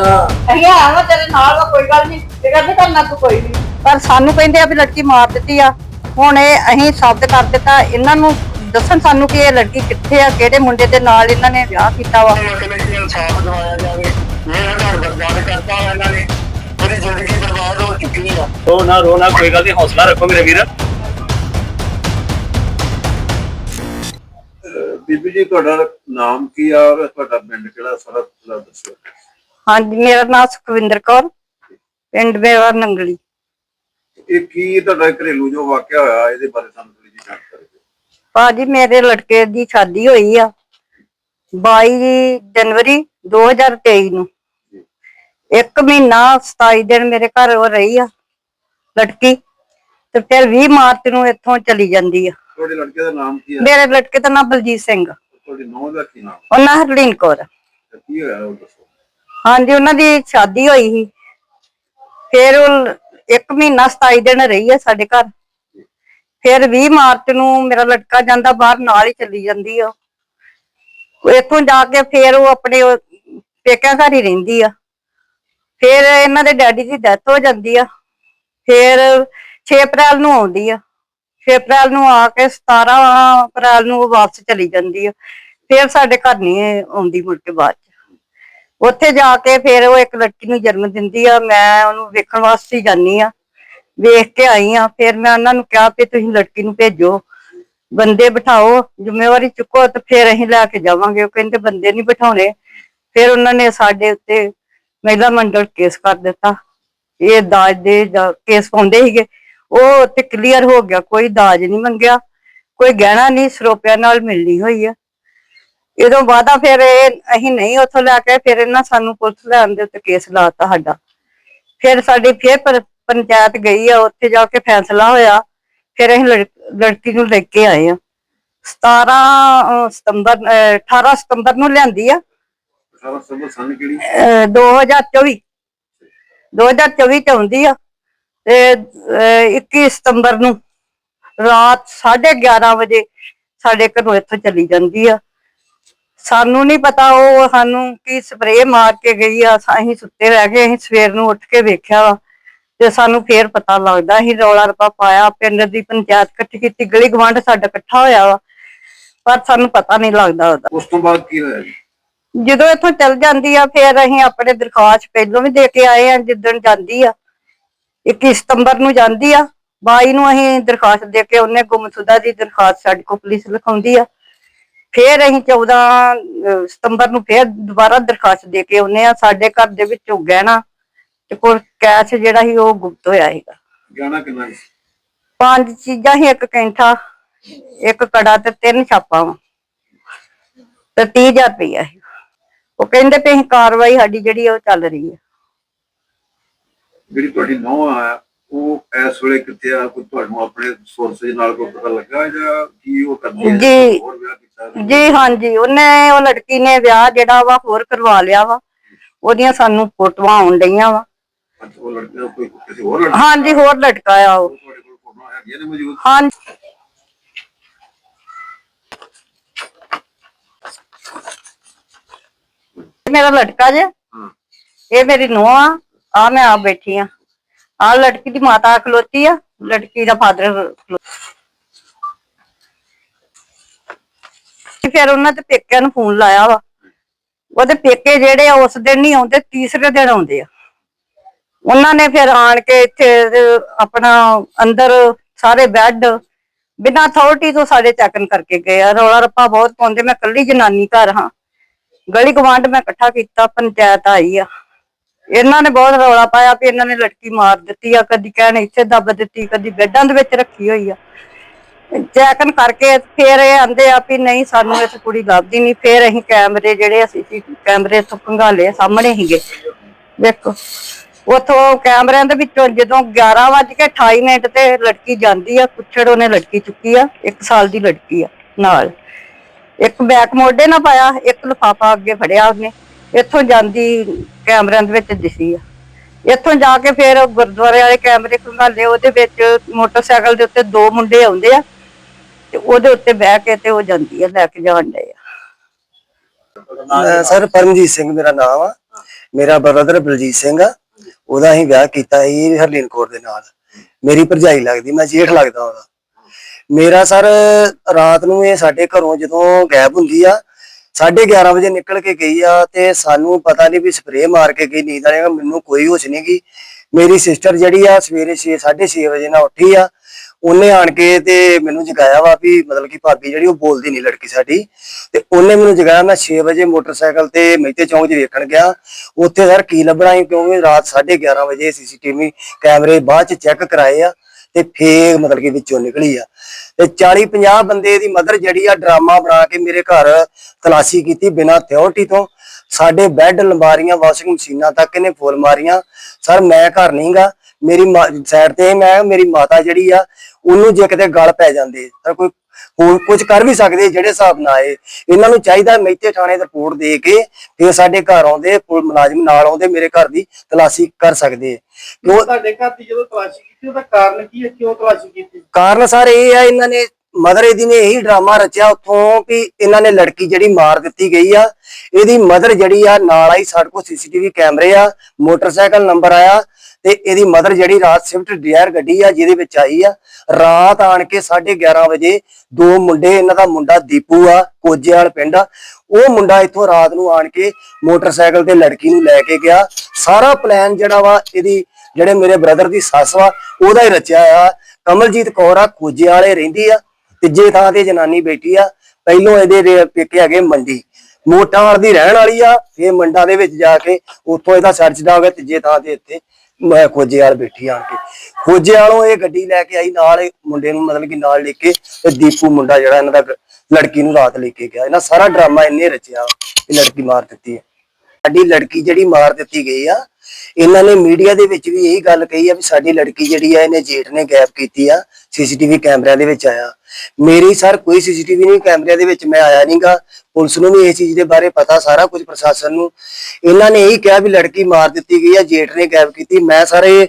ਹਾਂ। ਅਸੀਂ ਆਵਾਂ ਤੇਰੇ ਨਾਲ ਵਾ ਕੋਈ ਗੱਲ ਨਹੀਂ। ਤੇ ਕਹਿੰਦੇ ਕਰਨਾ ਤੂੰ ਕੋਈ ਨਹੀਂ ਪਰ ਸਾਨੂੰ ਕਹਿੰਦੇ ਆ ਵੀ ਲੜਕੀ ਮਾਰ ਦਿੱਤੀ ਆ। ਹੁਣ ਇਹ ਅਸੀਂ ਸਾਬਤ ਕਰ ਦਿੱਤਾ। ਇਹਨਾਂ ਨੂੰ ਦੱਸਣ ਸਾਨੂੰ ਕਿ ਇਹ ਲੜਕੀ ਕਿੱਥੇ ਆ ਕਿਹੜੇ ਮੁੰਡੇ ਦੇ ਨਾਲ ਇਹਨਾਂ ਨੇ ਵਿਆਹ ਕੀਤਾ ਵਾ। ਇਨਸਾਫ ਦਵਾਇਆ ਜਾਵੇ। ਮੇਰਾ ਘਰ ਬਰਬਾਦ ਕਰਤਾ ਇਹਨਾਂ ਨੇ। ਮੇਰੀ ਜ਼ਿੰਦਗੀ ਬਰਬਾਦ ਹੋ ਚੁੱਕੀ ਹੈ ਰੋ ਨਾ ਰੋ ਨਾ ਕੋਈ ਗੱਲ ਨਹੀਂ। ਹੌਸਲਾ ਰੱਖੋ ਮੇਰੇ ਵੀਰ। ਬੀਬੀ ਜੀ ਤੁਹਾਡਾ ਨਾਮ ਕੀ ਆ ਔਰ ਤੁਹਾਡਾ ਪਿੰਡ ਕਿਹੜਾ ਸਾਰਾ ਥੋੜਾ ਦੱਸੋ। ਹਾਂਜੀ ਮੇਰਾ ਨਾਮ ਸੁਖਵਿੰਦਰ ਕੌਰ ਪਿੰਡ ਮੇਰਾ ਨੰਗਲੀ। ਇਹ ਕੀ ਤੁਹਾਡਾ ਘਰੇਲੂ ਜੋ ਵਾਕਿਆ ਹੋਇਆ ਇਹਦੇ ਬਾਰੇ ਸਾਨੂੰ ਥੋੜੀ ਜਿਹੀ ਜਾਣਕਾਰੀ ਦਿਓ। ਭਾਜੀ ਮੇਰੇ ਲੜਕੇ ਦੀ ਸ਼ਾਦੀ ਹੋਈ ਆ 22 ਜਨਵਰੀ 2023 ਨੂੰ। ਇੱਕ ਮਹੀਨਾ 27 ਦਿਨ ਮੇਰੇ ਘਰ ਉਹ ਰਹੀ ਆ ਲੜਕੀ ਤੇ ਫਿਰ 20 ਮਾਰਚ ਨੂੰ ਇੱਥੋਂ ਚਲੀ ਜਾਂਦੀ ਆ। ਤੁਹਾਡੇ ਲੜਕੇ ਦਾ ਨਾਮ ਕੀ ਹੈ ਮੇਰੇ ਲੜਕੇ ਦਾ ਨਾਮ ਬਲਜੀਤ ਸਿੰਘ। ਤੁਹਾਡੀ ਨੌਂ ਦਾ ਕੀ ਨਾਮ? ਉਹਨਾਂ ਹਰਲੀਨ ਕੌਰ। ਤੇ ਕੀ ਹੋਇਆ ਉਹ ਦੱਸੋ। ਹਾਂਜੀ, ਉਹਨਾਂ ਦੀ ਸ਼ਾਦੀ ਹੋਈ ਸੀ। ਫਿਰ ਉਹ ਇੱਕ ਮਹੀਨਾ 27 ਦਿਨ ਰਹੀ ਆ ਸਾਡੇ ਘਰ। ਫਿਰ 20 ਮਾਰਚ ਨੂੰ ਮੇਰਾ ਲੜਕਾ ਜਾਂਦਾ ਬਾਹਰ, ਨਾਲ ਹੀ ਚਲੀ ਜਾਂਦੀ ਆ। ਇੱਥੋਂ ਜਾ ਕੇ ਫਿਰ ਉਹ ਆਪਣੇ ਪੇਕਿਆਂ ਘਰ ਹੀ ਰਹਿੰਦੀ ਆ। ਫਿਰ ਇਹਨਾਂ ਦੇ ਡੈਡੀ ਦੀ ਡੈਥ ਹੋ ਜਾਂਦੀ ਆ। ਫਿਰ 6 ਅਪ੍ਰੈਲ ਨੂੰ ਆਉਂਦੀ ਆ। 6 ਅਪ੍ਰੈਲ ਨੂੰ ਆ ਕੇ 17 ਅਪ੍ਰੈਲ ਨੂੰ ਉਹ ਵਾਪਸ ਚਲੀ ਜਾਂਦੀ ਆ। ਫਿਰ ਸਾਡੇ ਘਰ ਨਹੀਂ ਆਉਂਦੀ ਮੁੜ ਕੇ ਬਾਅਦ ਉੱਥੇ ਜਾ ਕੇ ਫਿਰ ਉਹ ਇੱਕ ਲੜਕੀ ਨੂੰ ਜਨਮ ਦਿੰਦੀ ਆ, ਮੈਂ ਉਹਨੂੰ ਵੇਖਣ ਵਾਸਤੇ ਹੀ ਜਾਨੀ ਆ। ਵੇਖ ਕੇ ਆਈ ਆ, ਫਿਰ ਮੈਂ ਉਹਨਾਂ ਨੂੰ ਕਿਹਾ ਵੀ ਤੁਸੀਂ ਲੜਕੀ ਨੂੰ ਭੇਜੋ, ਬੰਦੇ ਬਿਠਾਓ, ਜ਼ਿੰਮੇਵਾਰੀ ਚੁੱਕੋ ਤੇ ਫਿਰ ਅਸੀਂ ਲੈ ਕੇ ਜਾਵਾਂਗੇ। ਉਹ ਕਹਿੰਦੇ ਬੰਦੇ ਨਹੀਂ ਬਿਠਾਉਣੇ। ਫਿਰ ਉਹਨਾਂ ਨੇ ਸਾਡੇ ਉੱਤੇ ਮਹਿਲਾ ਮੰਡਲ ਕੇਸ ਕਰ ਦਿੱਤਾ। ਇਹ ਦਾਜ ਦੇ ਕੇਸ ਪਾਉਂਦੇ ਸੀਗੇ। ਉਹ ਤੇ ਕਲੀਅਰ ਹੋ ਗਿਆ, ਕੋਈ ਦਾਜ ਨਹੀਂ ਮੰਗਿਆ, ਕੋਈ ਗਹਿਣਾ ਨਹੀਂ, ਸਰੋਪਿਆਂ ਨਾਲ ਮਿਲਣੀ ਹੋਈ ਆ। ਇਹਦੋਂ ਬਾਅਦਾ ਫਿਰ ਇਹ ਅਸੀਂ ਨਹੀਂ ਉੱਥੋਂ ਲੈ ਕੇ ਫਿਰ ਇਹਨਾਂ ਸਾਨੂੰ ਪੁਲਿਸ ਲੈਣ ਦੇ ਉੱਤੇ ਕੇਸ ਲਾਤਾ ਸਾਡਾ। ਫਿਰ ਸਾਡੀ ਫਿਰ ਪੰਚਾਇਤ ਗਈ ਆ ਉੱਥੇ ਜਾ ਕੇ ਫੈਸਲਾ ਹੋਇਆ। ਫਿਰ ਅਸੀਂ ਲੜ- ਲੜਕੀ ਨੂੰ ਲੈ ਕੇ ਆਏ ਆ। 17 ਅਹ, ਸਤੰਬਰ ਅਹ, 18 ਸਤੰਬਰ ਨੂੰ ਲਿਆਂਦੀ ਆ। ਸਾਰਾ ਸਭ ਸੰਨ ਕਿਹੜੀ? ਅਹ 2024 2024 ਚ ਆਉਂਦੀ ਆ ਤੇ ਅਹ 21 ਸਤੰਬਰ ਨੂੰ ਰਾਤ 11:30 ਵਜੇ ਸਾਡੇ ਘਰੋਂ ਇੱਥੋਂ ਚਲੀ ਜਾਂਦੀ ਆ। ਸਾਨੂੰ ਨਹੀਂ ਪਤਾ ਉਹ ਸਾਨੂੰ ਕੀ ਸਪਰੇਅ ਮਾਰ ਕੇ ਗਈ ਆ ਅਸੀਂ ਸੁੱਤੇ ਰਹਿ ਗਏ ਅਸੀਂ ਸਵੇਰ ਨੂੰ ਉੱਠ ਕੇ ਵੇਖਿਆ ਵਾ। ਤੇ ਸਾਨੂੰ ਫੇਰ ਪਤਾ ਲੱਗਦਾ ਅਸੀਂ ਰੌਲਾ ਰੱਪਾ ਪਾਇਆ ਪਿੰਡ ਦੀ ਪੰਚਾਇਤ ਇਕੱਠੀ ਕੀਤੀ ਗਲੀ ਗਵਾਂਢ ਸਾਡਾ ਇਕੱਠਾ ਹੋਇਆ ਵਾ। ਪਰ ਸਾਨੂੰ ਪਤਾ ਨਹੀਂ ਲੱਗਦਾ ਉਹਦਾ। ਉਸ ਤੋਂ ਬਾਅਦ ਕੀ ਹੋਇਆ ਜੀ? ਜਦੋਂ ਇੱਥੋਂ ਚਲ ਜਾਂਦੀ ਆ ਫਿਰ ਅਸੀਂ ਆਪਣੇ ਦਰਖਾਸਤ ਪਹਿਲੋਂ ਵੀ ਦੇ ਕੇ ਆਏ ਆ ਜਿੱਦਣ ਜਾਂਦੀ ਆ। 21 ਸਤੰਬਰ ਨੂੰ ਜਾਂਦੀ ਆ। 22 ਨੂੰ ਅਸੀਂ ਦਰਖਾਸਤ ਦੇ ਕੇ ਉਹਨੇ ਗੁੰਮਸ਼ੁਦਾ ਦੀ ਦਰਖਾਸਤ ਸਾਡੇ ਕੋਲ ਪੁਲਿਸ ਲਿਖਾਉਂਦੀ ਆ। ਫਿਰ ਅਸੀਂ 14 ਅਹ, ਸਤੰਬਰ ਨੂੰ ਫਿਰ ਦੁਬਾਰਾ ਦਰਖਾਸਤ ਦੇ ਕੇ ਉਹਨੇ ਆ ਸਾਡੇ ਘਰ ਦੇ ਵਿੱਚੋਂ ਗਹਿਣਾ ਤੇ ਕੋਲ ਕੈਸ਼ ਜਿਹੜਾ ਸੀ ਉਹ ਗੁਪਤ ਹੋਇਆ ਸੀਗਾ। ਗਾਣਾ ਕਿੰਨਾ ਸੀ? ਪੰਜ ਚੀਜ਼ਾਂ ਸੀ ਇੱਕ ਕੈਂਠਾ ਇੱਕ ਕੜਾ ਤੇ ਤਿੰਨ ਛਾਪਾਂ। ਵਾ ਤੇ 30000 ਰੁਪਇਆ ਸੀ। ਉਹ ਕਹਿੰਦੇ ਅਸੀਂ ਕਾਰਵਾਈ ਸਾਡੀ ਜਿਹੜੀ ਉਹ ਚੱਲ ਰਹੀ ਹੈ ਜਿਹੜੀ ਤੁਹਾਡੀ ਨੌਂ ਆ ਉਹ ਇਸ ਵੇਲੇ ਕਿੱਥੇ ਆ? ਕੋਈ ਤੁਹਾਨੂੰ ਆਪਣੇ ਸੋਰਸੇਜ ਨਾਲ ਕੋਈ ਪਤਾ ਲੱਗਾ ਜਾਂ ਕੀ ਉਹ ਕਰਦੀ ਹੈ ਜੀ। ਹੋਰ ਵਿਆਹ ਕੀਤਾ ਜੀ ਹਾਂਜੀ। ਉਹਨੇ ਉਹ ਲੜਕੀ ਨੇ ਵਿਆਹ ਜਿਹੜਾ ਵਾ ਹੋਰ ਕਰਵਾ ਲਿਆ ਵਾ। ਉਹਦੀਆਂ ਸਾਨੂੰ ਫੋਟੋਆਂ ਆਉਣ ਡਈਆਂ ਵਾ। ਅੱਛਾ, ਉਹ ਲੜਕੇ ਦਾ ਕੋਈ ਕਿਸੇ ਹੋਰ ਲੜਕੇ ਹਾਂਜੀ ਹੋਰ ਲਟਕਾ ਆ ਉਹ। ਤੁਹਾਡੇ ਕੋਲ ਫੋਟੋਆਂ ਹੈਗੀਆਂ ਨੇ ਮੌਜੂਦ? ਹਾਂਜੀ। ਮੇਰਾ ਲਟਕਾ ਜੇ। ਹਾਂ। ਇਹ ਮੇਰੀ ਨੂੰਹ ਆ। ਆ ਮੈਂ ਆ ਬੈਠੀ ਆ। ਆ ਲੜਕੀ ਦੀ ਮਾਤਾ ਖਲੋਤੀ ਆ, ਲੜਕੀ ਦਾ ਫਾਦਰ ਫਿਰ ਉਹਨਾਂ ਦੇ ਪੇਕਿਆਂ ਨੂੰ ਫੋਨ ਲਾਇਆ ਵਾ। ਉਹਦੇ ਪੇਕੇ ਜਿਹੜੇ ਆ, ਉਸ ਦਿਨ ਨਹੀਂ ਆਉਂਦੇ, ਤੀਸਰੇ ਦਿਨ ਆਉਂਦੇ ਆ। ਉਹਨਾਂ ਨੇ ਫਿਰ ਆਣ ਕੇ ਇੱਥੇ ਆਪਣਾ ਅੰਦਰ ਸਾਰੇ ਬੈੱਡ ਬਿਨਾਂ ਅਥਾਰਟੀ ਤੋਂ ਸਾਡੇ ਚੈੱਕਨ ਕਰਕੇ ਗਏ ਆ। ਰੌਲਾ ਰੱਪਾ ਬਹੁਤ ਪਾਉਂਦੇ, ਮੈਂ ਕੱਲੀ ਜਨਾਨੀ ਘਰ ਹਾਂ। ਗਲੀ ਗਵਾਂਢ ਮੈਂ ਇਕੱਠਾ ਕੀਤਾ, ਪੰਚਾਇਤ ਆਈ ਆ। ਇਹਨਾਂ ਨੇ ਬਹੁਤ ਰੌਲਾ ਪਾਇਆ ਵੀ ਇਹਨਾਂ ਨੇ ਲੜਕੀ ਮਾਰ ਦਿੱਤੀ ਆ, ਕਦੀ ਕਹਿਣ ਇੱਥੇ ਦੱਬ ਦਿੱਤੀ, ਕਦੀ ਬੈੱਡਾਂ ਦੇ ਵਿੱਚ ਰੱਖੀ ਹੋਈ ਆ। ਚੈੱਕਨ ਕਰਕੇ ਫੇਰ ਇਹ ਆਂਦੇ ਆ ਵੀ ਨਹੀਂ, ਸਾਨੂੰ ਇਸ ਕੁੜੀ ਲੱਭਦੀ ਨਹੀਂ। ਫੇਰ ਅਸੀਂ ਕੈਮਰੇ ਜਿਹੜੇ ਅਸੀਂ ਕੈਮਰੇ ਤੋਂ ਖੰਗਾਲੇ ਸਾਹਮਣੇ ਹੀਗੇ ਵੇਖੋ, ਉਥੋਂ ਕੈਮਰਿਆਂ ਦੇ ਵਿੱਚੋਂ ਜਦੋਂ 11 ਵੱਜ ਕੇ 28 ਮਿੰਟ ਤੇ ਲੜਕੀ ਜਾਂਦੀ ਆ ਕੁੱਛੜ ਉਹਨੇ ਲੜਕੀ ਚੁੱਕੀ ਆ 1 ਸਾਲ ਦੀ ਲੜਕੀ ਆ ਨਾਲ। ਇੱਕ ਬੈਕ ਮੋਢੇ ਨਾ ਪਾਇਆ, ਇੱਕ ਲਫਾਫਾ ਅੱਗੇ ਫੜਿਆ ਉਹਨੇ। ਇੱਥੋਂ ਜਾਂਦੀ ਕੈਮਰਿਆਂ ਦੇ ਵਿੱਚ ਦਿਸੀ ਆ। ਇੱਥੋਂ ਜਾ ਕੇ ਫਿਰ ਗੁਰਦੁਆਰੇ ਵਾਲੇ ਕੈਮਰੇ ਖੰਗਾਲੇ, ਉਹਦੇ ਵਿੱਚ ਮੋਟਰਸਾਈਕਲ ਦੇ ਉੱਤੇ ਦੋ ਮੁੰਡੇ ਆਉਂਦੇ ਆ ਤੇ ਉਹਦੇ ਉੱਤੇ ਬਹਿ ਕੇ ਤੇ ਉਹ ਜਾਂਦੀ ਆ, ਲੈ ਕੇ ਜਾਣ ਡਏ ਆ। ਸਰ, ਪਰਮਜੀਤ ਸਿੰਘ ਮੇਰਾ ਨਾਮ ਆ। ਮੇਰਾ ਬ੍ਰਦਰ ਬਲਜੀਤ ਸਿੰਘ ਆ। ਉਹਦਾ ਅਸੀਂ ਵਿਆਹ ਕੀਤਾ ਸੀ ਹਰਲੀਨ ਕੌਰ ਦੇ ਨਾਲ। ਮੇਰੀ ਭਰਜਾਈ ਲੱਗਦੀ, ਮੈਂ ਜੇਠ ਲੱਗਦਾ ਉਹਦਾ। ਮੇਰਾ ਸਰ, ਰਾਤ ਨੂੰ ਇਹ ਸਾਡੇ ਘਰੋਂ ਜਦੋਂ ਗਾਇਬ ਹੁੰਦੀ ਆ 11:30 ਵਜੇ ਨਿਕਲ ਕੇ ਗਈ ਆ ਤੇ ਸਾਨੂੰ ਪਤਾ ਨਹੀਂ ਵੀ ਸਪਰੇਅ ਮਾਰ ਕੇ ਗਈ, ਨੀਂਦ ਆਏਗਾ ਮੈਨੂੰ ਕੋਈ ਹੋਸ਼ ਨਹੀਂ ਗਈ ਮੇਰੀ ਸਿਸਟਰ ਜਿਹੜੀ ਆ ਸਵੇਰੇ 6:30 ਵਜੇ ਨਾਲ ਉੱਠੀ ਆ, ਉਹਨੇ ਆਣ ਕੇ ਤੇ ਮੈਨੂੰ ਜਗਾਇਆ ਵਾ ਵੀ ਮਤਲਬ ਕਿ ਭਾਬੀ ਜਿਹੜੀ ਉਹ ਬੋਲਦੀ ਨਹੀਂ ਲੜਕੀ ਸਾਡੀ। ਤੇ ਉਹਨੇ ਮੈਨੂੰ ਜਗਾਇਆ, ਮੈਂ 6 ਵਜੇ ਮੋਟਰਸਾਈਕਲ ਤੇ ਮਹਿਤੇ ਚੌਂਕ 'ਚ ਵੇਖਣ ਗਿਆ। ਉੱਥੇ ਸਰ ਕੀ ਲੱਭਣਾ ਸੀ, ਕਿਉਂਕਿ ਰਾਤ 11:30 ਵਜੇ ਸੀਸੀਟੀਵੀ ਕੈਮਰੇ ਬਾਅਦ 'ਚ ਚੈੱਕ ਕਰਾਏ ਆ। ਤੇ ਫੇਰ ਮਤਲਬ ਕਿ ਵਿੱਚੋਂ ਨਿਕਲੀ ਆ। ਤੇ 40 50 ਬੰਦੇ ਦੀ ਮਦਰ ਜਿਹੜੀ ਆ ਡਰਾਮਾ ਬਣਾ ਕੇ ਮੇਰੇ ਘਰ ਤਲਾਸ਼ੀ ਕੀਤੀ ਬਿਨਾਂ ਥਿਉਰਟੀ ਤੋਂ। ਸਾਡੇ ਬੈੱਡ ਲੰਬਾਰੀਆਂ, ਵਾਸ਼ਿੰਗ ਮਸ਼ੀਨਾਂ ਤੱਕ ਇਹਨੇ ਫੁੱਲ ਮਾਰੀਆਂ। ਸਰ, ਮੈਂ ਘਰ ਨਹੀਂਗਾ ਮੇਰੀ ਸਾਈਡ ਤੇ ਮੈਂ, ਮੇਰੀ ਮਾਤਾ ਜਿਹੜੀ ਆ, ਉਹਨੂੰ ਜੇ ਕਿਤੇ ਗਲ ਪੈ ਜਾਂਦੇ, ਤਾਂ ਕੋਈ ਹੋਰ ਕੁਝ ਕਰ ਵੀ ਸਕਦੇ ਜਿਹੜੇ ਹਿਸਾਬ ਨਾਲ ਆਏ। ਇਹਨਾਂ ਨੂੰ ਚਾਹੀਦਾ ਮੇਤੇ ਥਾਣੇ ਤੇ ਰਿਪੋਰਟ ਦੇ ਕੇ ਫਿਰ ਸਾਡੇ ਘਰ ਆਉਂਦੇ ਪੁਲਿਸ ਮੁਲਾਜ਼ਮ ਨਾਲ ਆਉਂਦੇ ਮੇਰੇ ਘਰ ਦੀ ਤਲਾਸ਼ੀ ਕਰ ਸਕਦੇ ਕਿਉਂ ਤੁਹਾਡੇ ਘਰ ਦੀ ਜਦੋਂ ਤਲਾਸ਼ੀ ਕੀਤੀ ਉਹਦਾ ਕਾਰਨ ਕੀ ਹੈ? ਕਿਉਂ ਤਲਾਸ਼ੀ ਕੀਤੀ? ਕਾਰਨ ਸਰ ਇਹ ਆ ਇਹਨਾਂ ਨੇ ਮਦਰ ਇਹਦੀ ਨੇ ਇਹੀ ਡਰਾਮਾ ਰਚਿਆ ਉੱਥੋਂ ਵੀ ਇਹਨਾਂ ਨੇ ਲੜਕੀ ਜਿਹੜੀ ਮਾਰ ਦਿੱਤੀ ਗਈ ਆ ਇਹਦੀ ਮਦਰ ਜਿਹੜੀ ਆ ਨਾਲ ਆਈ ਸਾਡੇ ਕੋਲ ਸੀਸੀਟੀਵੀ ਕੈਮਰੇ ਆ ਮੋਟਰਸਾਈਕਲ ਨੰਬਰ ਆਇਆ ਤੇ ਇਹਦੀ ਮਦਰ ਜਿਹੜੀ ਰਾਤ ਸਵਿਫਟ ਡਿਜ਼ਾਇਰ ਗੱਡੀ ਆ, ਜਿਹਦੇ ਵਿੱਚ ਆਈ ਆ, ਰਾਤ ਆਣ ਕੇ 11:30 ਵਜੇ ਦੋ ਮੁੰਡੇ, ਇਹਨਾਂ ਦਾ ਮੁੰਡਾ ਦੀਪੂ ਆ ਕੋਜੇਵਾਲ ਪਿੰਡ ਆ, ਉਹ ਮੁੰਡਾ ਇੱਥੋਂ ਰਾਤ ਨੂੰ ਆਣ ਕੇ ਮੋਟਰਸਾਈਕਲ ਤੇ ਲੜਕੀ ਨੂੰ ਲੈ ਕੇ ਗਿਆ। ਸਾਰਾ ਪਲਾਨ ਜਿਹੜਾ ਵਾ, ਇਹਦੀ ਜਿਹੜੇ ਮੇਰੇ ਬ੍ਰਦਰ ਦੀ ਸੱਸ ਵਾ, ਉਹਦਾ ਹੀ ਰਚਿਆ ਆ। ਕਮਲਜੀਤ ਕੌਰ ਆ ਕੋਜੇ ਵਾਲੇ ਰਹਿੰਦੀ ਆ, ਤੀਜੇ ਥਾਂ ਤੇ ਜਨਾਨੀ ਬੈਠੀ ਆ, ਪਹਿਲੋਂ ਇਹਦੇ ਪੇਕੇ ਹੈਗੇ ਮੰਡੀ। ਮੋਟਾਂ ਦੀ ਰਹਿਣ ਵਾਲੀ ਆ, ਫੇਰ ਮੰਡਾ ਦੇ ਵਿੱਚ ਜਾ ਕੇ ਉੱਥੋਂ ਇਹਦਾ ਸਰਚ ਦਾ ਹੋ ਗਿਆ, ਤੀਜੇ ਥਾਂ ਤੇ ਇੱਥੇ। ਮੈਂ ਖੋਜੇ ਵਾਲ ਬੈਠੀ ਆਣ ਕੇ। ਖੋਜੇ ਵਾਲੋਂ ਇਹ ਗੱਡੀ ਲੈ ਕੇ ਆਈ, ਨਾਲ ਇਹ ਮੁੰਡੇ ਨੂੰ ਮਤਲਬ ਕਿ ਨਾਲ ਲੈ ਕੇ ਤੇ ਦੀਪੂ ਮੁੰਡਾ ਜਿਹੜਾ ਇਹਨਾਂ ਦਾ ਗ- ਲੜਕੀ ਨੂੰ ਰਾਤ ਲੈ ਕੇ ਗਿਆ। ਇਹਨਾਂ ਸਾਰਾ ਡਰਾਮਾ ਇਹਨੇ ਰਚਿਆ ਇਹ ਲੜਕੀ ਮਾਰ ਦਿੱਤੀ ਹੈ। ਸਾਡੀ ਲੜਕੀ ਜਿਹੜੀ ਮਾਰ ਦਿੱਤੀ ਗਈ ਆ, ਇਹਨਾਂ ਨੇ ਮੀਡੀਆ ਦੇ ਵਿੱਚ ਵੀ ਇਹੀ ਗੱਲ ਕਹੀ ਆ ਵੀ ਸਾਡੀ ਲੜਕੀ ਜਿਹੜੀ ਆ, ਇਹਨੇ ਜੇਠ ਨੇ ਗਾਇਬ ਕੀਤੀ ਆ, ਸੀਸੀਟੀਵੀ ਕੈਮਰਿਆਂ ਦੇ ਵਿੱਚ ਆਇਆ। ਮੇਰੀ ਸਰ ਕੋਈ ਸੀਸੀਟੀਵੀ ਨਹੀਂ, ਕੈਮਰਿਆਂ ਦੇ ਵਿੱਚ ਮੈਂ ਆਇਆ ਨਹੀਂਗਾ ਪੁਲਿਸ ਨੂੰ ਵੀ ਇਸ ਚੀਜ਼ ਦੇ ਬਾਰੇ ਪਤਾ ਸਾਰਾ ਕੁਝ ਪ੍ਰਸ਼ਾਸਨ ਨੂੰ। ਇਹਨਾਂ ਨੇ ਇਹੀ ਕਿਹਾ ਵੀ ਲੜਕੀ ਮਾਰ ਦਿੱਤੀ ਗਈ ਆ, ਜੇਠ ਨੇ ਗਾਇਬ ਕੀਤੀ। ਮੈਂ ਸਾਰੇ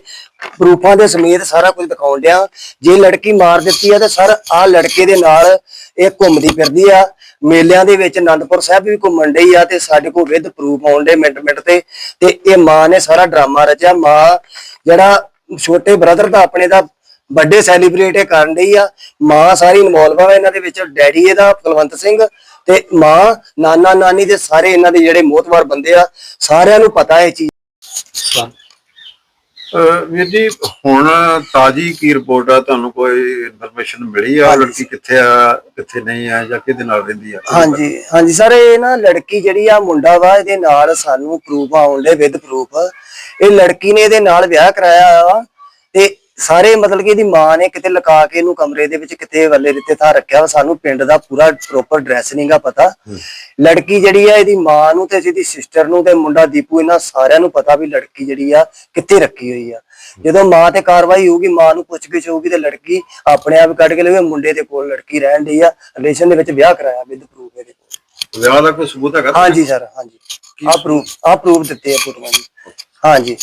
ਪ੍ਰੂਫਾਂ ਦੇ ਸਮੇਤ ਸਾਰਾ ਕੁਝ ਦਿਖਾਉਣ ਡਿਆ। ਜੇ ਲੜਕੀ ਮਾਰ ਦਿੱਤੀ ਆ ਤੇ ਸਰ ਆ ਲੜਕੇ ਦੇ ਨਾਲ ਇਹ ਘੁੰਮਦੀ ਫਿਰਦੀ ਆ। ਮੇਲਿਆਂ ਦੇ ਵਿੱਚ ਅਨੰਦਪੁਰ ਸਾਹਿਬ ਵੀ ਘੁੰਮਣ ਡਈ ਆ ਤੇ ਸਾਡੇ ਕੋਲ ਵਿਦ ਪ੍ਰੂਫ ਆਉਣ ਦੇ ਮਿੰਟ ਮਿੰਟ ਤੇ। ਤੇ ਇਹ ਮਾਂ ਨੇ ਸਾਰਾ ਡਰਾਮਾ ਰਚਿਆ। ਮਾਂ, ਜਿਹੜਾ ਛੋਟੇ ਬ੍ਰਦਰ ਦਾ ਆਪਣੇ ਦਾ ਵੱਡੇ ਸੈਲੀਬ੍ਰੇਟ ਇਹ ਕਰਨ ਡਈ ਆ। ਮਾਂ ਸਾਰੀ ਇਨਵੋਲਵ ਆ ਇਹਨਾਂ ਦੇ ਵਿੱਚ। ਡੈਡੀ ਇਹਦਾ ਕੁਲਵੰਤ ਸਿੰਘ ਤੇ ਮਾਂ ਨਾਨਾ ਨਾਨੀ ਦੇ ਸਾਰੇ ਇਹਨਾਂ ਦੇ ਜਿਹੜੇ ਮੋਤਵਾਰ ਬੰਦੇ ਆ ਸਾਰਿਆਂ ਨੂੰ ਪਤਾ ਇਹ ਚੀਜ਼। ਵੀਰ ਜੀ ਹੁਣ ਤਾਜੀ ਕੀ ਰਿਪੋਰਟ ਆ? ਤੁਹਾਨੂੰ ਕੋਈ ਇਨਫੋਰਮੇਸ਼ਨ ਮਿਲੀ ਆ। ਲੜਕੀ ਕਿੱਥੇ ਆ? ਕਿੱਥੇ ਨਹੀਂ ਆ? ਜਾਂ ਕਿਹਦੇ ਨਾਲ ਰਹਿੰਦੀ ਆ? ਹਾਂਜੀ ਹਾਂਜੀ ਸਰ ਇਹ ਨਾ ਲੜਕੀ ਜਿਹੜੀ ਆ ਮੁੰਡਾ ਵਾ ਇਹਦੇ ਨਾਲ ਸਾਨੂੰ ਪ੍ਰੂਫ ਆਉਣ ਦੇ ਵਿਦ ਪ੍ਰੂਫ ਇਹ ਲੜਕੀ ਨੇ ਇਹਦੇ ਨਾਲ ਵਿਆਹ ਕਰਾਇਆ ਵਾ ਤੇ ਸਾਰੇ ਮਤਲਬ ਕਿ ਇਹਦੀ ਮਾਂ ਨੇ ਕਿਤੇ ਲੁਕਾ ਕੇ ਇਹਨੂੰ ਕਮਰੇ ਦੇ ਵਿੱਚ ਕਿਤੇ ਵੱਲੇ ਦਿੱਤੇ ਥਾਂ ਰੱਖਿਆ ਵਾ। ਸਾਨੂੰ ਪਿੰਡ ਦਾ ਪੂਰਾ ਪ੍ਰੋਪਰ ਐਡਰੈਸ ਨਹੀਂਗਾ ਪਤਾ। ਲੜਕੀ ਜਿਹੜੀ ਆ ਇਹਦੀ ਮਾਂ ਨੂੰ ਤੇ ਇਹਦੀ ਸਿਸਟਰ ਨੂੰ ਤੇ ਮੁੰਡਾ ਦੀਪੂ ਇਹਨਾਂ ਸਾਰਿਆਂ ਨੂੰ ਪਤਾ ਵੀ ਲੜਕੀ ਜਿਹੜੀ ਆ ਕਿੱਥੇ ਰੱਖੀ ਹੋਈ ਆ। ਜਦੋਂ ਮਾਂ ਤੇ ਕਾਰਵਾਈ ਹੋਊਗੀ ਮਾਂ ਨੂੰ ਪੁੱਛ ਗਿੱਛ ਹੋਊਗੀ ਤੇ ਲੜਕੀ ਆਪਣੇ ਆਪ ਕੱਢ ਕੇ ਲਵੇ ਮੁੰਡੇ ਦੇ ਕੋਲ ਲੜਕੀ ਰਹਿਣ ਡਈ ਆ। ਰਿਲੇਸ਼ਨ ਦੇ ਵਿੱਚ ਵਿਆਹ ਕਰਾਇਆ ਵਿਦ ਪ੍ਰੂਫ ਇਹਦੇ ਕੋਲ। ਵਿਆਹ ਦਾ ਕੋਈ ਸਬੂਤ ਹੈਗਾ? ਹਾਂਜੀ ਸਰ ਹਾਂਜੀ। ਆ ਪ੍ਰੂਫ ਆ ਪ੍ਰੂਫ ਦਿੱਤੇ ਆ ਫੋਟੋਆਂ ਜੀ ਹਾਂਜੀ।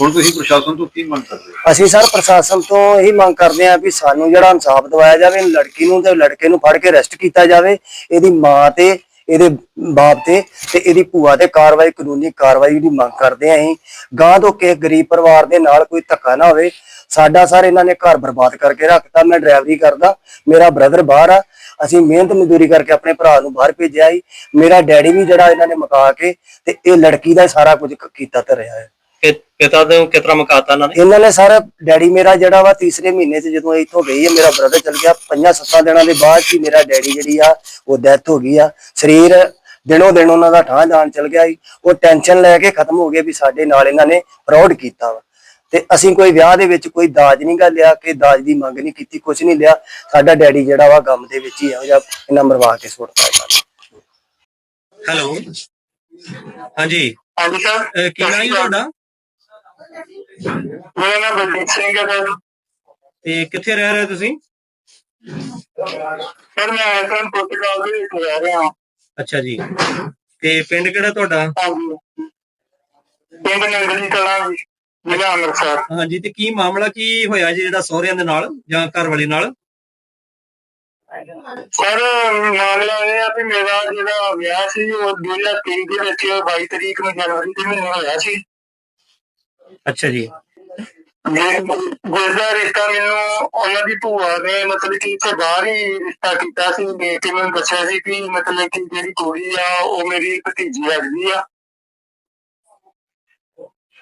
ਹੁਣ ਤੁਸੀਂ ਪ੍ਰਸ਼ਾਸਨ ਤੋਂ ਕੀ ਮੰਗ ਕਰਦੇ ਹੋ? ਅਸੀਂ ਸਰ ਪ੍ਰਸ਼ਾਸਨ ਤੋਂ ਇਹੀ ਮੰਗ ਕਰਦੇ ਹਾਂ ਵੀ ਸਾਨੂੰ ਜਿਹੜਾ ਇਨਸਾਫ ਦਿਵਾਇਆ ਜਾਵੇ, ਲੜਕੀ ਨੂੰ ਤੇ ਲੜਕੇ ਨੂੰ ਫੜ ਕੇ ਅਰੈਸਟ ਕੀਤਾ ਜਾਵੇ, ਇਹਦੀ ਮਾਂ ਤੇ, ਇਹਦੇ ਬਾਪ ਤੇ ਤੇ ਇਹਦੀ ਭੂਆ ਤੇ ਕਾਰਵਾਈ, ਕਾਨੂੰਨੀ ਕਾਰਵਾਈ ਦੀ ਮੰਗ ਕਰਦੇ ਹਾਂ ਅਸੀਂ। ਗਾਂ ਤੋਂ ਕਿਸੇ ਗਰੀਬ ਪਰਿਵਾਰ ਦੇ ਨਾਲ ਕੋਈ ਧੱਕਾ ਨਾ ਹੋਵੇ। ਸਾਡਾ ਸਰ ਇਹਨਾਂ ਨੇ ਘਰ ਬਰਬਾਦ ਕਰਕੇ ਰੱਖਤਾ, ਮੈਂ ਡਰਾਈਵਰੀ ਕਰਦਾ, ਮੇਰਾ ਬ੍ਰਦਰ ਬਾਹਰ ਆ। ਅਸੀਂ ਮਿਹਨਤ ਮਜ਼ਦੂਰੀ ਕਰਕੇ ਆਪਣੇ ਭਰਾ ਨੂੰ ਬਾਹਰ ਭੇਜਿਆ ਸੀ। ਮੇਰਾ ਡੈਡੀ ਵੀ ਜਿਹੜਾ ਇਹਨਾਂ ਨੇ ਮਕਾ ਕੇ ਤੇ ਇਹ ਲੜਕੀ ਦਾ ਸਾਰਾ ਕੁਝ ਕੀਤਾ ਤੇ ਰਿਹਾ ਹੈ। ਪਿਤਾ ਦੇ ਕਿਤਰਾ ਮਕਾਤਾ ਇਹਨਾਂ ਨੇ? ਇਹਨਾਂ ਨੇ ਸਾਰਾ ਡੈਡੀ ਮੇਰਾ ਜਿਹੜਾ ਵਾ ਤੀਸਰੇ ਮਹੀਨੇ 'ਚ ਜਦੋਂ ਇਹ ਇੱਥੋਂ ਗਈ ਹੈ ਮੇਰਾ ਬ੍ਰਦਰ ਚਲ ਗਿਆ। ਪੰਜਾਂ ਸੱਤਾਂ ਦਿਨਾਂ ਦੇ ਬਾਅਦ ਹੀ ਮੇਰਾ ਡੈਡੀ ਜਿਹੜੀ ਆ ਉਹ ਡੈਥ ਹੋ ਗਈ ਆ। ਸਰੀਰ ਦਿਨੋਂ ਦਿਨ ਉਹਨਾਂ ਦਾ ਠਾਂ ਜਾਣ ਚਲ ਗਿਆ ਸੀ। ਉਹ ਟੈਨਸ਼ਨ ਲੈ ਕੇ ਖਤਮ ਹੋ ਗਏ ਵੀ ਸਾਡੇ ਨਾਲ ਇਹਨਾਂ ਨੇ ਫਰਾਡ ਕੀਤਾ ਵਾ। ਤੇ ਅਸੀਂ ਕੋਈ ਵਿਆਹ ਦੇ ਵਿੱਚ ਕੋਈ ਦਾਜ ਨਹੀਂ ਗਾ ਲਿਆ ਕਿ ਦਾਜ ਦੀ ਮੰਗ ਨਹੀਂ ਕੀਤੀ ਕੁਝ ਨਹੀਂ ਲਿਆ। ਸਾਡਾ ਡੈਡੀ ਜਿਹੜਾ ਵਾ ਗਮ ਦੇ ਵਿੱਚ ਹੀ ਆ ਜਾਂ ਇਹਨਾਂ ਮਰਵਾ ਕੇ ਸੁੱਟਤਾ ਇਹਨਾਂ ਨੇ ਹੈਲੋ। ਹਾਂਜੀ। ਹਾਂਜੀ ਸਰ। ਅਹ ਕੀ ਨਾਮ ਹੈ ਤੁਹਾਡਾ? ਮੇਰਾ ਨਾਮ ਬਲਜੀਤ ਸਿੰਘ ਹੈ ਸਰ। ਤੇ ਕਿੱਥੇ ਰਹਿ ਰਹੇ ਹੋ ਤੁਸੀਂ? ਸਰ ਮੈਂ ਐਸਨ ਪੁਰਤਗਾਲ ਦੇ ਵਿੱਚ ਰਹਿ ਰਿਹਾ ਹਾਂ। ਅੱਛਾ ਜੀ। ਤੇ ਪਿੰਡ ਕਿਹੜਾ ਤੁਹਾਡਾ? ਹਾਂਜੀ। ਪਿੰਡ ਨੰਗਲੀ ਕਲਾਂ ਜ਼ਿਲ੍ਹਾ ਅੰਮ੍ਰਿਤਸਰ। ਹਾਂਜੀ ਤੇ ਕੀ ਮਾਮਲਾ ਕੀ ਹੋਇਆ ਜੀ ਜਿਹੜਾ ਸਹੁਰਿਆਂ ਦੇ ਨਾਲ ਜਾਂ ਘਰ ਵਾਲੇ ਨਾਲ? ਸਰ ਮਾਮਲਾ ਇਹ ਆ ਵੀ ਮੇਰਾ ਜਿਹੜਾ ਵਿਆਹ ਸੀ ਉਹ 2023 ਦੇ ਵਿੱਚ 22 ਤਰੀਕ ਨੂੰ ਜਨਵਰੀ ਦੇ ਮਹੀਨੇ ਹੋਇਆ ਸੀ। ਅੱਛਾ ਜੀ। ਜਿਸ ਦਾ ਰਿਸ਼ਤਾ ਮੈਨੂੰ ਉਹਨਾਂ ਦੀ ਭੂਆ ਨੇ ਮਤਲਬ ਕਿ ਇੱਥੇ ਬਾਹਰ ਹੀ ਰਿਸ਼ਤਾ ਕੀਤਾ ਸੀ ਕੇ ਮੈਨੂੰ ਦੱਸਿਆ ਸੀ ਕਿ ਮਤਲਬ ਕਿ ਜਿਹੜੀ ਕੁੜੀ ਆ ਉਹ ਮੇਰੀ ਭਤੀਜੀ ਲੱਗਦੀ ਆ।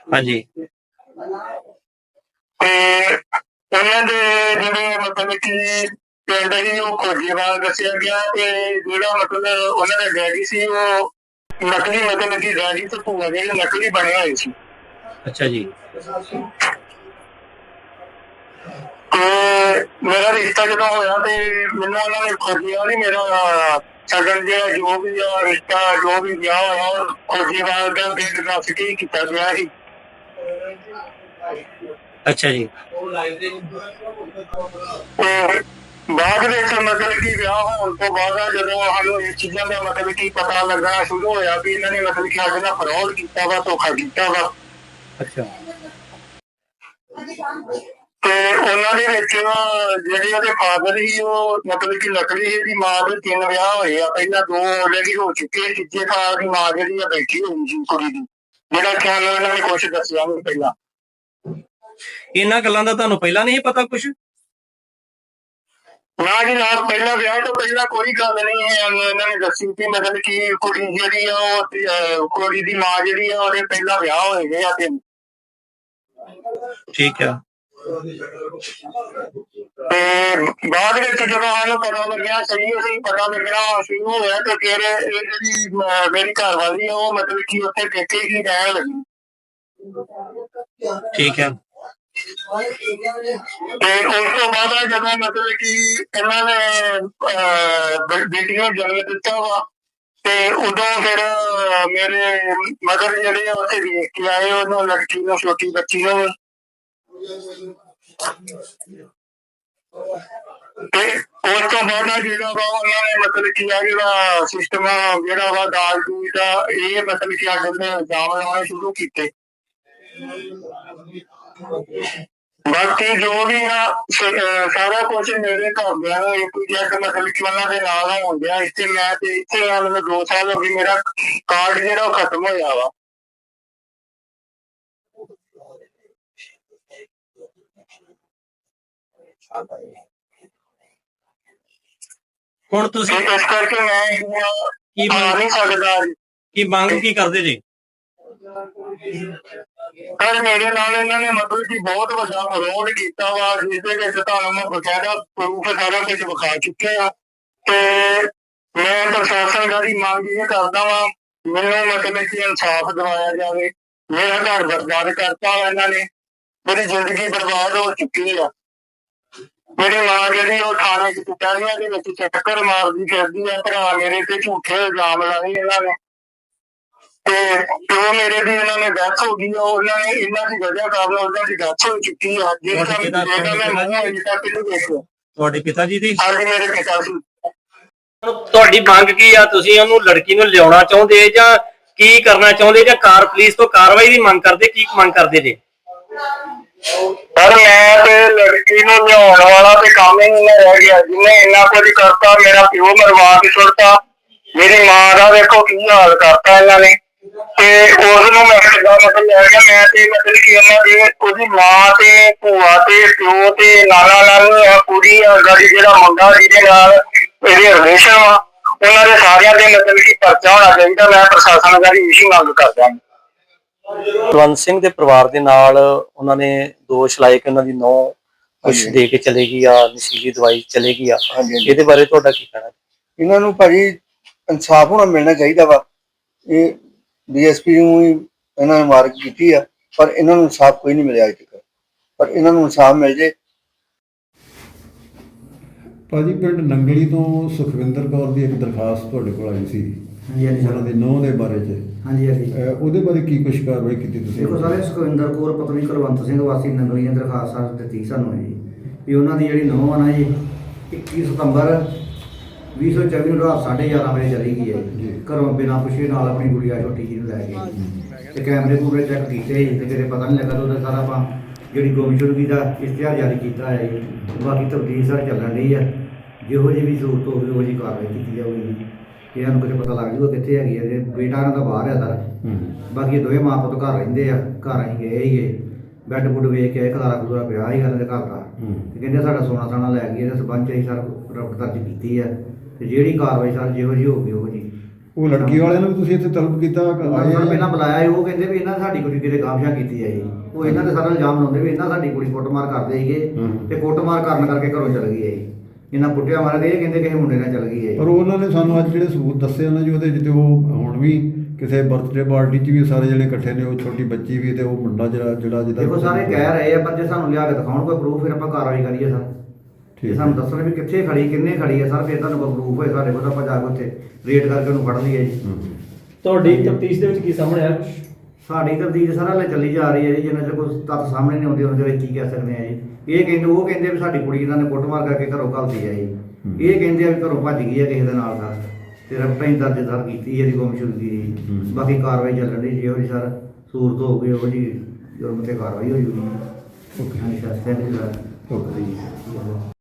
ਹਾਂਜੀ। ਤੇ ਉਹਨਾਂ ਦੇ ਜਿਹੜੇ ਮਤਲਬ ਕਿ ਪਿੰਡ ਹੀ ਉਹ ਖੋਜੇਵਾਲ ਦੱਸਿਆ ਗਿਆ ਤੇ ਜਿਹੜਾ ਮਤਲਬ ਉਹਨਾਂ ਦਾ ਡੈਡੀ ਸੀ ਉਹ ਨਕਲੀ ਮਤਲਬ ਕਿ ਡੈਡੀ ਤੇ ਭੂਆ ਦੇ ਨਕਲੀ ਬਣੇ ਹੋਏ ਸੀ। ਅੱਛਾ ਜੀ। ਤੇ ਮੇਰਾ ਰਿਸ਼ਤਾ ਜਦੋਂ ਹੋਇਆ ਤੇ ਮੈਨੂੰ ਉਹਨਾਂ ਨੇ ਖੋਜਿਆ ਨਹੀਂ ਮੇਰਾ ਸਗਨ ਜਿਹੜਾ ਜੋ ਵੀ ਆ ਰਿਸ਼ਤਾ ਜੋ ਵੀ ਵਿਆਹ ਹੋਇਆ ਖੋਜੇਵਾਲ ਦਾ ਪਿੰਡ ਦੱਸ ਕੇ ਹੀ ਕੀਤਾ ਗਿਆ ਸੀ। ਅੱਛਾ ਜੀ। ਬਾਅਦ ਵਿੱਚ ਮਤਲਬ ਕਿ ਵਿਆਹ ਹੋਣ ਤੋਂ ਬਾਅਦ ਜਦੋਂ ਸਾਨੂੰ ਇਹ ਚੀਜ਼ਾਂ ਦਾ ਮਤਲਬ ਕਿ ਪਤਾ ਲੱਗਣਾ ਸ਼ੁਰੂ ਹੋਇਆ ਵੀ ਇਹਨਾਂ ਨੇ ਮਤਲਬ ਕਿ ਸਾਡੇ ਨਾਲ ਫਰੋਡ ਕੀਤਾ ਵਾ ਧੋਖਾ ਕੀਤਾ ਵਾ। ਅੱਛਾ। ਤੇ ਉਹਨਾਂ ਦੇ ਵਿੱਚ ਜਿਹੜੇ ਉਹਦੇ ਫਾਦਰ ਸੀ ਉਹ ਮਤਲਬ ਕਿ ਲੱਕੜੀ ਇਹਦੀ ਮਾਂ ਦੇ ਤਿੰਨ ਵਿਆਹ ਹੋਏ ਆ। ਪਹਿਲਾਂ ਦੋ ਆਲਰੇਡੀ ਹੋ ਚੁੱਕੇ ਆ ਤੀਜੇ ਸਾਲ ਦੀ ਮਾਂ ਜਿਹੜੀ ਆ ਬੈਠੀ ਹੋਈ ਸੀ ਕੁੜੀ ਦੀ। ਜਿਹੜਾ ਖਿਆਲ ਇਹਨਾਂ ਨੇ ਕੁਝ ਦੱਸਿਆ ਨਹੀਂ ਪਹਿਲਾਂ। ਇਹਨਾਂ ਗੱਲਾਂ ਦਾ ਤੁਹਾਨੂੰ ਪਹਿਲਾਂ ਨਹੀਂ ਪਤਾ ਕੁਝ ਨਾ ਜੀ ਨਾ ਪਹਿਲਾਂ ਵਿਆਹ ਤੋਂ ਪਹਿਲਾਂ ਕੋਈ ਗੱਲ ਨਹੀਂ ਹੈ। ਇਹਨਾਂ ਨੇ ਦੱਸੀ ਕਿ ਮਤਲਬ ਕਿ ਕੁੜੀ ਜਿਹੜੀ ਆ ਉਹ ਕੁੜੀ ਦੀ ਮਾਂ ਜਿਹੜੀ ਆ ਉਹਦੇ ਪਹਿਲਾਂ ਵਿਆਹ ਹੋਏ ਗਏ ਆ ਤੇ ਠੀਕ ਆ ਤੇ ਬਾਅਦ ਵਿੱਚ ਜਦੋਂ ਸਾਨੂੰ ਪਤਾ ਲੱਗਿਆ ਸਹੀ ਅਸੀਂ ਪਤਾ ਲੱਗਣਾ ਸ਼ੁਰੂ ਹੋਇਆ ਤੇ ਫਿਰ ਇਹ ਜਿਹੜੀ ਅਹ, ਮੇਰੀ ਘਰ ਵਾਲੀ ਆ ਉਹ ਮਤਲਬ ਕਿ ਉੱਥੇ ਪੇਕੇ ਹੀ ਰਹਿਣ ਲੱਗੀ ਠੀਕ ਆ ਤੇ ਉਸ ਤੋਂ ਬਾਅਦ ਆ ਜਦੋਂ ਮਤਲਬ ਕਿ ਇਹਨਾਂ ਨੇ ਅਹ, ਬੇ- ਬੇਟੀ ਨੂੰ ਜਨਮ ਦਿੱਤਾ ਵਾ ਤੇ ਉਦੋਂ ਫਿਰ ਮੇਰੇ ਮਦਰ ਜਿਹੜੇ ਉੱਥੇ ਵੇਖ ਕੇ ਆਏ ਉਹਨਾਂ ਲੜਕੀ ਨੂੰ, ਛੋਟੀ ਬੱਚੀ ਨੂੰ। ਤੇ ਉਸ ਤੋਂ ਬਾਅਦ ਜਿਹੜਾ ਵਾ, ਉਹਨਾਂ ਨੇ ਮਤਲਬ ਕਿ ਆ ਜਿਹੜਾ ਸਿਸਟਮ ਜਿਹੜਾ ਵਾ ਦਾਲ ਦੂਜ ਦਾ, ਇਹ ਮਤਲਬ ਕਿ ਅੱਗੇ ਨੇ ਜਾਮ ਲਾਉਣੇ ਸ਼ੁਰੂ ਕੀਤੇ। ਬਾਕੀ ਜੋ ਵੀ ਆ ਸਾਰਾ ਕੁਝ ਮੇਰੇ ਘਰਦਿਆਂ ਨੂੰ ਇੱਕ ਜੱਟ ਮਤਲਬ ਕਿ ਉਹਨਾਂ ਦੇ ਨਾਲ ਹੋਣ ਡਿਆ ਇੱਥੇ ਮੈਂ ਤੇ ਇੱਥੇ ਆ ਮੈਨੂੰ ਦੋ ਸਾਲ ਹੋ ਗਏ ਮੇਰਾ ਕਾਰਡ ਜਿਹੜਾ ਉਹ ਖਤਮ ਹੋਇਆ ਵਾ। ਹੁਣ ਤੁਸੀਂ ਇਸ ਕਰਕੇ ਮੈਂ ਕੀ ਮੰਗ ਕੀ ਕਰਦੇ ਜੀ? ਪਰ ਮੇਰੇ ਨਾਲ ਇਹਨਾਂ ਨੇ ਮਤਲਬ ਕਿ ਬਹੁਤ ਵੱਡਾ ਵਿਰੋਧ ਕੀਤਾ ਵਾ ਜਿਸ ਦੇ ਵਿੱਚ ਤੁਹਾਨੂੰ ਮੈਂ ਬਕਾਇਦਾ ਪ੍ਰੂਫ ਸਾਰਾ ਕੁਝ ਵਿਖਾ ਚੁੱਕੇ ਤੇ ਮੈਂ ਪ੍ਰਸ਼ਾਸਨ ਦਾ ਦੀ ਮੰਗ ਇਹ ਕਰਦਾ ਵਾਂ, ਮੈਨੂੰ ਮਤਲਬ ਕਿ ਇਨਸਾਫ ਦਿਵਾਇਆ ਜਾਵੇ। ਮੇਰਾ ਘਰ ਬਰਬਾਦ ਕਰਤਾ ਵਾ ਇਹਨਾਂ ਨੇ। ਮੇਰੀ ਜ਼ਿੰਦਗੀ ਬਰਬਾਦ ਹੋ ਚੁੱਕੀ ਆ। ਮੇਰੀ ਮਾਂ ਜਿਹੜੀ ਉਹ ਥਾਣੇ ਚ ਕਚਹਿਰੀਆਂ ਦੇ ਵਿੱਚ ਚੱਕਰ ਮਾਰਦੀ ਫਿਰਦੀ ਆ। ਭਰਾ ਮੇਰੇ ਤੇ ਝੂਠੇ ਇਲਜ਼ਾਮ ਲਾਏ ਇਹਨਾਂ ਨੇ। ਤੇ ਜੋ ਮੇਰੇ ਦੀ ਇਹਨਾਂ ਨੇ ਡੈਥ ਹੋ ਗਈ ਆ ਉਹਨਾਂ ਨੇ ਇਹਨਾਂ ਦੀ ਵਜ੍ਹਾ ਕਾਰਨ ਉਹਨਾਂ ਦੀ ਡੈਥ ਹੋ ਚੁੱਕੀ ਆ। ਜਿਹੜਾ ਤੁਹਾਡੇ ਪਿਤਾ- ਜਿਹੜਾ ਮੈਂ ਮੂੰਹ ਅਜੇ ਤੱਕ ਨਹੀਂ ਦੇਖਿਆ। ਤੁਹਾਡੇ ਪਿਤਾ ਜੀ ਦੀ? ਹਾਲੇ ਮੇਰੇ ਪਿਤਾ ਸੀ ਤੁਹਾਡੀ ਮੰਗ ਕੀ ਆ? ਤੁਸੀਂ ਉਹਨੂੰ ਲੜਕੀ ਨੂੰ ਲਿਆਉਣਾ ਚਾਹੁੰਦੇ ਜਾਂ ਕੀ ਕਰਨਾ ਚਾਹੁੰਦੇ ਜਾਂ ਕਾਰ ਪੁਲਿਸ ਤੋਂ ਕਾਰਵਾਈ ਦੀ ਮੰਗ ਕਰਦੇ ਕੀ ਮੰਗ ਕਰਦੇ ਜੇ? ਪਰ ਮੈਂ ਤੇ ਲੜਕੀ ਨੂੰ ਲਿਆਉਣ ਵਾਲਾ ਤੇ ਕੰਮ ਹੀ ਨਹੀਂ ਰਹਿ ਗਿਆ। ਜਿਹਨੇ ਇੰਨਾ ਕੁਝ ਕਰਤਾ ਮੇਰਾ ਪਿਓ ਮਰਵਾ ਕੇ ਸੁੱਟਤਾ ਮੇਰੀ ਮਾਂ ਦਾ ਵੇਖੋ ਕੀ ਹਾਲ ਕਰਤਾ ਇਹਨਾਂ ਨੇ। ਤੇ ਉਸ ਨੂੰ ਮੈਂ ਕਿਹਾ ਮਤਲਬ ਲੈ ਗਿਆ ਮੈਂ ਤੇ ਮਤਲਬ ਕਿ ਉਹਨਾਂ ਦੇ ਉਹਦੀ ਮਾਂ ਤੇ ਭੂਆ ਤੇ ਪਿਓ ਤੇ ਨਾਨਾ ਨਾਨੀ ਆ ਕੁੜੀ ਆ ਗਾੜੀ ਜਿਹੜਾ ਮੁੰਡਾ ਜਿਹਦੇ ਨਾਲ ਇਹਦੇ ਰਿਲੇਸ਼ਨ ਆ ਉਹਨਾਂ ਦੇ ਸਾਰਿਆਂ ਦੇ ਮਤਲਬ ਕਿ ਪਰਚਾ ਹੋਣਾ ਚਾਹੀਦਾ ਮੈਂ ਪ੍ਰਸ਼ਾਸਨ ਦਾ ਇਹੀ ਮੰਗ ਕਰਦਾ ਕੁਲਵੰਤ ਸਿੰਘ ਦੇ ਪਰਿਵਾਰ ਦੇ ਨਾਲ ਉਹਨਾਂ ਨੇ ਦੋਸ਼ ਲਾਏ ਕਿ ਉਹਨਾਂ ਦੀ ਨੌ ਕੁਛ ਦੇ ਕੇ ਚਲੇਗੀ ਆ ਨਸ਼ੀਲੀ ਦਵਾਈ ਚਲੇਗੀ ਆ। ਹਾਂਜੀ ਹਾਂਜੀ। ਇਹਦੇ ਬਾਰੇ ਤੁਹਾਡਾ ਕੀ ਕਹਿਣਾ? ਇਹਨਾਂ ਨੂੰ ਭਾਜੀ ਇਨਸਾਫ ਹੋਣਾ ਮਿਲਣਾ ਚਾਹੀਦਾ ਵਾ। ਇਹ ਡੀਐਸਪੀ ਨੂੰ ਹੀ ਇਹਨਾਂ ਨੇ ਮਾਰਕ ਕੀਤੀ ਆ ਪਰ ਇਹਨਾਂ ਨੂੰ ਇਨਸਾਫ ਕੋਈ ਨਹੀਂ ਮਿਲਿਆ ਅਜੇ ਤੱਕ। ਪਰ ਇਹਨਾਂ ਨੂੰ ਇਨਸਾਫ ਮਿਲ ਜੇ। ਭਾਜੀ ਪਿੰਡ ਨੰਗਲੀ ਤੋਂ ਸੁਖਵਿੰਦਰ ਕੌਰ ਦੀ ਇੱਕ ਦਰਖਾਸਤ ਤੁਹਾਡੇ ਕੋਲ ਆਈ ਸੀ ਹਾਂਜੀ ਹਾਂਜੀ ਉਹਨਾਂ ਦੇ ਨੌਂ ਦੇ ਬਾਰੇ ਚ। ਹਾਂਜੀ ਹਾਂਜੀ। ਅਹ ਉਹਦੇ ਬਾਰੇ ਕੀ ਕੁਛ ਕਾਰਵਾਈ ਕੀਤੀ ਤੁਸੀਂ? ਦੇਖੋ ਸਾਰੇ ਸੁਖਵਿੰਦਰ ਕੌਰ ਪਤਨੀ ਕੁਲਵੰਤ ਸਿੰਘ ਵਾਸੀ ਨੰਗਲੀ ਨੇ ਦਰਖਾਸਤ ਦਿੱਤੀ ਸਾਨੂੰ ਜੀ ਵੀ ਉਹਨਾਂ ਦੀ ਜਿਹੜੀ ਨੌਂ ਆ ਨਾ ਜੀ 21 ਸਤੰਬਰ 2024 ਨੂੰ ਰਾਤ 11:30 ਵਜੇ ਚਲੀ ਗਈ ਹੈ। ਜੀ। ਜੀ। ਘਰੋਂ ਬਿਨਾਂ ਪੁੱਛੇ ਨਾਲ ਆਪਣੀ ਗੁੜੀਆ ਛੋਟੀ ਜੀ ਨੂੰ ਲੈ ਗਈ। ਤੇ ਕੈਮਰੇ ਪੂਰੇ ਚੈੱਕ ਕੀਤੇ ਜੀ ਤੇ ਕਿਤੇ ਪਤਾ ਨਹੀਂ ਲੱਗਾ ਉਹਦਾ ਸਾਰਾ ਆਪਾਂ ਜਿਹੜੀ ਗੁੰਮਸ਼ੁਦਗੀ ਦਾ ਇਸ਼ਤਿਹਾਰ ਜਾਰੀ ਕੀਤਾ ਹੈ ਜੀ। ਬਾਕੀ ਤਬਦੀਲ ਸਰ ਚੱਲਣ ਰਹੀ ਹੈ ਜਿਹੋ ਜਿਹੀ ਵੀ ਸਹੂਲਤ ਹੋਵੇ ਉਹੋ ਜਿਹੀ ਕਾਰਵਾਈ ਕੀਤੀ ਜਾਊਗੀ ਜੀ। ਇਹਨਾਂ ਨੂੰ ਕਿਤੇ ਪਤਾ ਲੱਗ ਜੂਗਾ ਕਿੱਥੇ ਹੈਗੀ ਹੈ ਜੇ ਬੇਟਾ ਇਹਨਾਂ ਦਾ ਬਾਹਰ ਹੈ ਸਰ। ਹੂੰ। ਬਾਕੀ ਦੋਵੇਂ ਮਾਂ ਪੁੱਤ ਘਰ ਰਹਿੰਦੇ ਆ ਘਰ ਅਸੀਂ ਗਏ ਸੀਗੇ। ਬੈੱਡ ਬੁੱਡ ਵੇਖ ਕੇ ਖਲਾਰਾ ਖੁਲਾਰਾ ਪਿਆ ਸੀ ਇਹਨਾਂ ਦੇ ਘਰ ਦਾ। ਹੂੰ। ਤੇ ਕਹਿੰਦੇ ਸਾਡਾ ਸੋਨਾ ਸਾਨਾ ਲੈ ਗਏ ਇਹਦੇ ਸਬੰਧ ਚ ਅਸੀਂ ਸਰ ਰਿਪੋਰਟ ਦਰਜ ਕੀਤੀ ਹੈ ਤੇ ਜਿਹੜੀ ਕਾਰਵਾਈ ਸਰ ਜਿਹੋ ਜਿਹੀ ਹੋਊਗੀ ਉਹ ਜੀ ਉਹ ਲੜਕੀ ਵਾਲਿਆਂ ਨੂੰ ਵੀ ਤੁਸੀਂ ਇੱਥੇ ਤਲਬ ਕੀਤਾ ਕ- ਆਏ ਆ? ਪਹਿਲਾਂ ਬੁਲਾਇਆ ਸੀ, ਉਹ ਕਹਿੰਦੇ ਵੀ ਇਹਨਾਂ ਸਾਡੀ ਕੁੜੀ ਕਿਤੇ ਕਾਮਯਾਬ ਕੀਤੀ ਹੈ ਜੀ। ਉਹ ਇਹਨਾਂ ਦੇ ਸਾਰਾ ਇਲਜ਼ਾਮ ਲਾਉਂਦੇ ਵੀ ਇਹਨਾਂ ਸਾਡੀ ਕੁੜੀ ਕੁੱਟਮਾਰ ਕਰਦੇ ਸੀਗੇ ਹੂੰ। ਤੇ ਕੁੱਟਮਾਰ ਕਰਨ ਕਰਕੇ ਘਰੋਂ ਚਲ ਗਈ ਹੈ ਜੀ। ਇਹਨਾਂ ਪੁੱਟਿਆ ਮਾਰ ਕੇ ਇਹ ਕਹਿੰਦੇ ਕਿਸੇ ਮੁੰਡੇ ਨਾਲ ਚਲ ਗਈ ਹੈ ਜੀ। ਪਰ ਉਹਨਾਂ ਨੇ ਸਾਨੂੰ ਅੱਜ ਜਿਹੜੇ ਸਬੂਤ ਦੱਸੇ ਉਹਨਾਂ ਜੀ ਉਹਦੇ ਜਿੱਤੇ ਉਹ ਹੁਣ ਵੀ ਕਿਸੇ ਬਰਥਡੇ ਪਾਰਟੀ 'ਚ ਵੀ ਸਾਰੇ ਜਿਹੜੇ ਇਕੱਠੇ ਨੇ ਉਹ ਛੋਟੀ ਬੱਚੀ ਵੀ ਤੇ ਉਹ ਮੁੰਡਾ ਜਿਹੜਾ ਜਿਹੜਾ ਜਿਹਦਾ ਦੇਖੋ ਸਾਰੇ ਕਹਿ ਰਹੇ ਆ ਪਰ ਜੇ ਸਾਨੂੰ ਲਿਆ ਕੇ ਦਿਖਾਉਣ ਕੋਈ ਪ੍ਰੂਫ ਫਿਰ ਆਪਾਂ ਕਾਰਵਾਈ ਕਰੀਏ ਸਰ। ਠੀਕ ਜੇ ਸਾਨੂੰ ਦੱਸਣ ਵੀ ਕਿੱਥੇ ਖੜੀ ਕਿੰਨੇ ਖੜੀ ਹੈ ਸਰ ਫਿਰ ਤੁਹਾਨੂੰ ਕੋਈ ਪ੍ਰੂਫ ਹੋਏ ਸਾਡੇ ਕੋਲ ਤਾਂ ਆਪਾਂ ਜਾ ਕੇ ਉੱਥੇ ਰੇਟ ਕਰਕੇ ਉਹਨੂੰ ਫੜ ਲਈਏ ਜੀ। ਹੂੰ। ਤੁਹਾਡੀ ਤਫਤੀਸ਼ ਦੇ ਵਿੱਚ ਕੀ ਸਾਹਮਣੇ ਆਇਆ ਸਾਡੀ ਤਬਦੀਲ ਸਾਰਾ ਲੈ ਚੱਲੀ ਜਾ ਰਹੀ ਹੈ ਜੀ ਜਿੰਨਾ ਚਿਰ ਕੋਈ ਤੱਥ ਸਾਹਮਣੇ ਨਹੀਂ ਆਉਂਦੇ ਉਹਨਾਂ ਦੇ ਵਿੱਚ ਕੀ ਕਹਿ ਸਕਦੇ ਆ ਜੀ। ਇਹ ਕਹਿੰਦੇ ਉਹ ਕਹਿੰਦੇ ਵੀ ਸਾਡੀ ਕੁੜੀ ਇਹਨਾਂ ਨੇ ਕੁੱਟਮਾਰ ਕਰਕੇ ਘਰੋਂ ਘੱਲਦੀ ਹੈ ਜੀ। ਇਹ ਕਹਿੰਦੇ ਆ ਵੀ ਘਰੋਂ ਭੱਜ ਗਈ ਹੈ ਕਿਸੇ ਦੇ ਨਾਲ ਸਰ। ਤੇ ਰਪਟਾਂ ਹੀ ਦਰਜ ਦਰ ਕੀਤੀ ਹੈ ਦੀ ਗੁੰਮਸ਼ੁਦਗੀ ਦੀ ਹੂੰ। ਬਾਕੀ ਕਾਰਵਾਈ ਚੱਲਣ ਦੀ ਜਿਹੋ ਜੀ ਸਰ ਸੂਰਤ ਹੋ ਗਈ ਉਹ ਜੀ ਜੁਰਮ ਤੇ ਕਾਰਵਾਈ ਹੋ। ਜੂਗੀ ਓਕੇ। ਹਾਂਜੀ sir thank you sir. Okay.